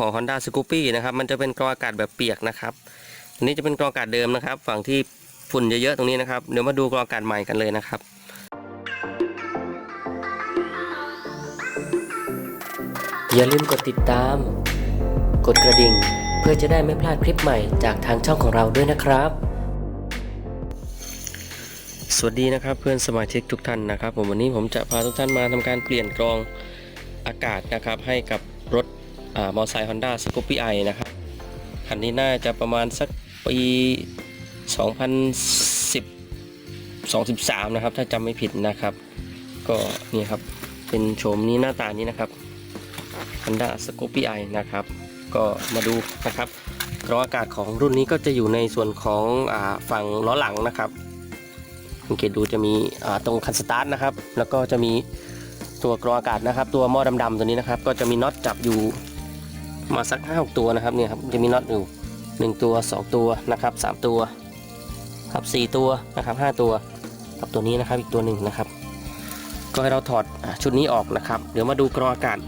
ของ Honda Scoopy นะครับ มันจะเป็นกรองอากาศแบบเปียกนะครับอันนี้จะเป็นกรองอากาศเดิมนะครับ ฝั่งที่ฝุ่นเยอะๆตรงนี้นะครับ เดี๋ยวมาดูกรองอากาศใหม่กันเลยนะครับอย่าลืมกดติดตาม กดกระดิ่ง เพื่อจะได้ไม่พลาดคลิปใหม่จากทางช่องของเราด้วยนะครับ สวัสดีนะครับเพื่อนสมาชิกทุกท่านนะครับ ผมวันนี้ผมจะพาทุกท่านมาทำการเปลี่ยนกรองอากาศนะครับ ให้กับรถ อ่ามอเตอร์ไซค์ Honda Scoopy i นะครับคันนี้น่าจะประมาณสักปี 2010 23นะครับ ถ้าจำไม่ผิดนะครับ ก็นี่ครับ เป็นโฉมนี้หน้าตานี้นะครับ Honda Scoopy i นะครับ ก็มาดูนะครับกรองอากาศของรุ่นนี้ก็จะอยู่ในส่วนของอฝั่งล้อหลังนะครับสังเกตดูจะมีตรงคันสตาร์ทนะครับ แล้วก็จะมีตัวกรองอากาศนะครับ ตัวหม้อดำๆตัวนี้นะครับ ก็จะมีน็อตจับอยู่ มาสักห้าหกตัวนะครับเนี่ยครับจะมีน็อตอยู่หนึ่งตัวสองตัวนะครับสามตัวครับสี่ตัวนะครับห้าตัวกับตัวนี้นะครับอีกตัวหนึ่งนะครับ ก็ให้เราถอดชุดนี้ออกนะครับ เดี๋ยวมาดูกรองอากาศ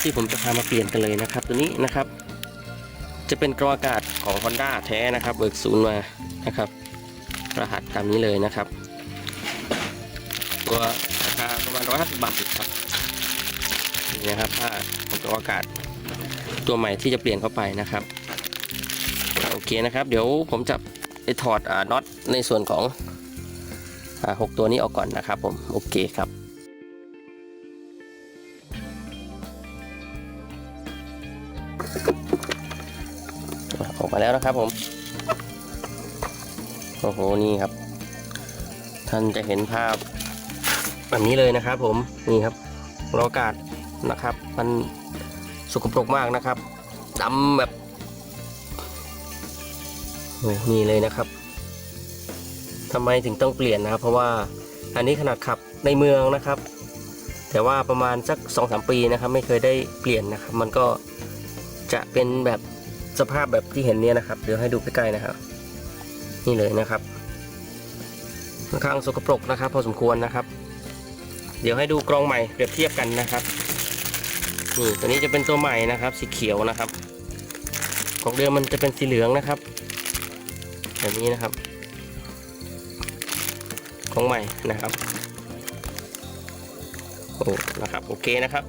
ที่ผมจะพามาเปลี่ยนกันเลยนะครับ ตัวนี้นะครับ จะเป็นกรองอากาศของ Honda แท้นะครับเบิกศูนย์มานะครับรหัสตามนี้เลยนะครับ ตัวราคาประมาณ150บาทครับนี่นะครับผ้าของตัวอากาศ ตัวใหม่ที่จะเปลี่ยนเข้าไปนะครับโอเคนะครับ เดี๋ยวผมจะไปถอดอน็อตในส่วนของอ่าหกตัวนี้ออกก่อนนะครับผมโอเคครับออกมาแล้วนะครับผมโอ้โหนี่ครับ ท่านจะเห็นภาพแบบนี้เลยนะครับผมนี่ครับรอากาศนะครับ มัน สกปรกมากนะครับดำแบบโอ้นี่เลยนะครับทำไมถึงต้องเปลี่ยนนะครับ เพราะว่าอันนี้ขนาดขับในเมืองนะครับ แต่ว่าประมาณสัก2อสปีนะครับ ไม่เคยได้เปลี่ยนนะครับ มันก็จะเป็นแบบสภาพแบบที่เห็นเนี่ยนะครับ เดี๋ยวให้ดูใกล้ๆนะครับ นี่เลยนะครับค่อนข้างสกปรกนะครับ พอสมควรนะครับ เดี๋ยวให้ดูกรองใหม่เปรียบเทียบกันนะครับ นี่ตัวนี้จะเป็นตัวใหม่นะครับ สีเขียวนะครับของเดิมมันจะเป็นสีเหลืองนะครับ แบบนี้นะครับ ของใหม่นะครับโอ้นะครับโอเคนะครับ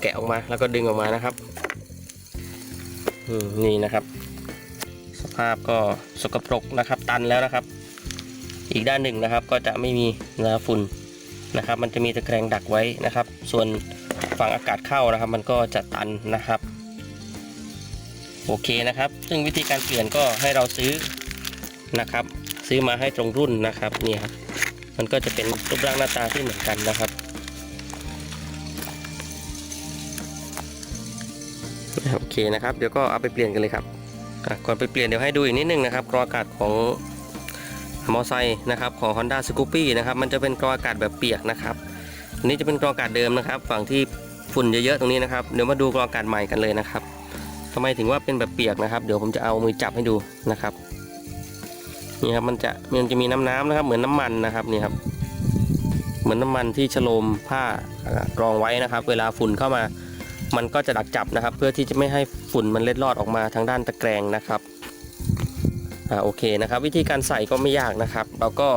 แกะออกมาแล้วก็ดึงออกมานะครับนี่นะครับ สภาพก็สกปรกนะครับ ตันแล้วนะครับ อีกด้านหนึ่งนะครับก็จะไม่มีนะฝุ่นนะครับ มันจะมีตะแกรงดักไว้นะครับ ส่วน ฝั่งอากาศเข้านะครับ มันก็จะตันนะครับ โอเคนะครับ ซึ่งวิธีการเปลี่ยนก็ให้เราซื้อนะครับ ซื้อมาให้ตรงรุ่นนะครับนี่ครับ มันก็จะเป็นรูปร่างหน้าตาที่เหมือนกันนะครับโอเคนะครับเดี๋ยวก็เอาไปเปลี่ยนกันเลยครับก่อนไปเปลี่ยนเดี๋ยวให้ดูอีกนิดนึงนะครับกรออากาศของมอไซค์นะครับของ Honda Scoopy นะครับมันจะเป็นกรออากาศแบบเปียกนะครับ อันนี้จะเป็นกรองอากาศเดิมนะครับ ฝั่งที่ฝุ่นเยอะๆตรงนี้นะครับ เดี๋ยวมาดูกรองอากาศใหม่กันเลยนะครับทำไมถึงว่าเป็นแบบเปียกนะครับ เดี๋ยวผมจะเอามือจับให้ดูนะครับ นี่ครับมันจะมันจะมีน้ำน้ำๆนะครับ เหมือนน้ำมันนะครับนี่ครับ เหมือนน้ำมันที่ฉโลมผ้ากรองไว้นะครับ เวลาฝุ่นเข้ามา มันก็จะดักจับนะครับ เพื่อที่จะไม่ให้ฝุ่นมันเล็ดลอดออกมาทางด้านตะแกรงนะครับอ่าโอเคนะครับ วิธีการใส่ก็ไม่ยากนะครับ เราก็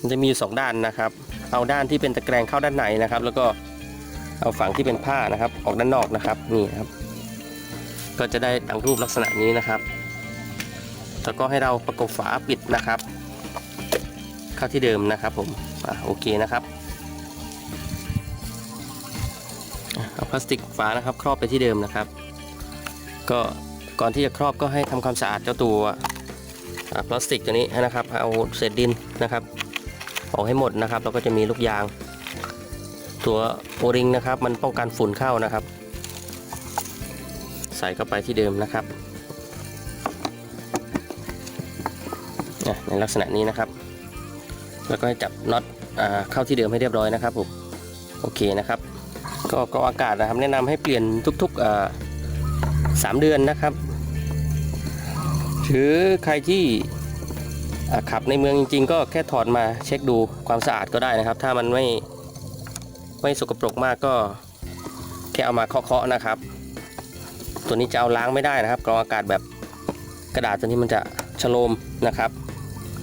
มันจะมีอยู่สองด้านนะครับ เอาด้านที่เป็นตะแกรงเข้าด้านในนะครับ แล้วก็เอาฝั่งที่เป็นผ้านะครับ ออกด้านนอกนะครับนี่ครับ ก็จะได้ดังรูปลักษณะนี้นะครับแล้วก็ให้เราประกบฝาปิดนะครับ เข้าที่เดิมนะครับผมอ่าโอเคนะครับเอาพลาสติกฝานะครับ ครอบไปที่เดิมนะครับ ก็ก่อนที่จะครอบก็ให้ทำความสะอาดเจ้าตัวพลาสติกตัวนี้นะครับ เอาเศษดินนะครับ ออกให้หมดนะครับแล้วก็จะมีลูกยาง ตัวโอริงนะครับ มันป้องกันฝุ่นเข้านะครับ ใส่เข้าไปที่เดิมนะครับในลักษณะนี้นะครับ แล้วก็ให้จับน็อตเข้าที่เดิมให้เรียบร้อยนะครับผมโอเคนะครับ ก็กรองอากาศนะครับ แนะนำให้เปลี่ยนทุกๆสามเดือนนะครับหรือใครที่ ขับในเมืองจริง ๆ ก็แค่ถอดมาเช็คดูความสะอาดก็ได้นะครับ ถ้ามันไม่ไม่สกปรกมากก็แค่เอามาเคาะๆนะครับ ตัวนี้จะเอาล้างไม่ได้นะครับกรองอากาศแบบกระดาษตัวนี้มันจะชโลมนะครับ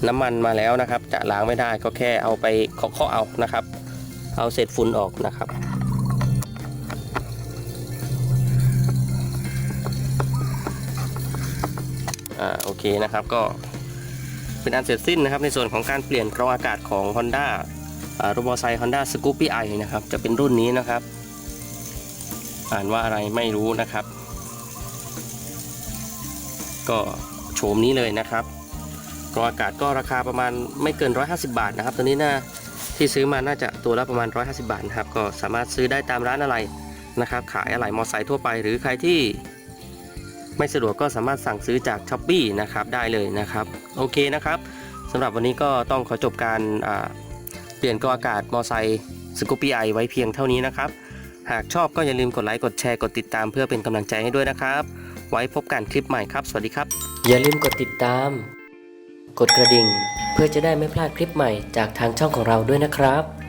น้ำมันมาแล้วนะครับ จะล้างไม่ได้ก็แค่เอาไปเคาะๆเอานะครับ เอาเศษฝุ่นออกนะครับอ่าโอเคนะครับก็ เป็นอันเสร็จสิ้นนะครับในส่วนของการเปลี่ยนกรองอากาศของ Honda อ่ารถมอเตอร์ไซค์ Honda Scoopy i นะครับจะเป็นรุ่นนี้นะครับ อ่านว่าอะไรไม่รู้นะครับ ก็โฉมนี้เลยนะครับกรองอากาศก็ราคาประมาณไม่เกิน 150 บาทนะครับตัวนี้น่าที่ซื้อมาน่าจะตัวละประมาณ 150 บาทนะครับก็สามารถซื้อได้ตามร้านอะไรนะครับ ขายอะไหล่มอเตอร์ไซค์ทั่วไป หรือใครที่ ไม่สะดวกก็สามารถสั่งซื้อจาก s h อ p e e นะครับได้เลยนะครับโอเคนะครับสำหรับวันนี้ก็ต้องขอจบการเปลี่ยนกออากาศมอไซค์สกูปี้ไอไว้เพียงเท่านี้นะครับ หากชอบก็อย่าลืมกดไลค์กดแชร์กดติดตามเพื่อเป็นกำลังใจให้ด้วยนะครับ ไว้พบกันคลิปใหม่ครับ สวัสดีครับ อย่าลืมกดติดตาม กดกระดิ่ง เพื่อจะได้ไม่พลาดคลิปใหม่จากทางช่องของเราด้วยนะครับ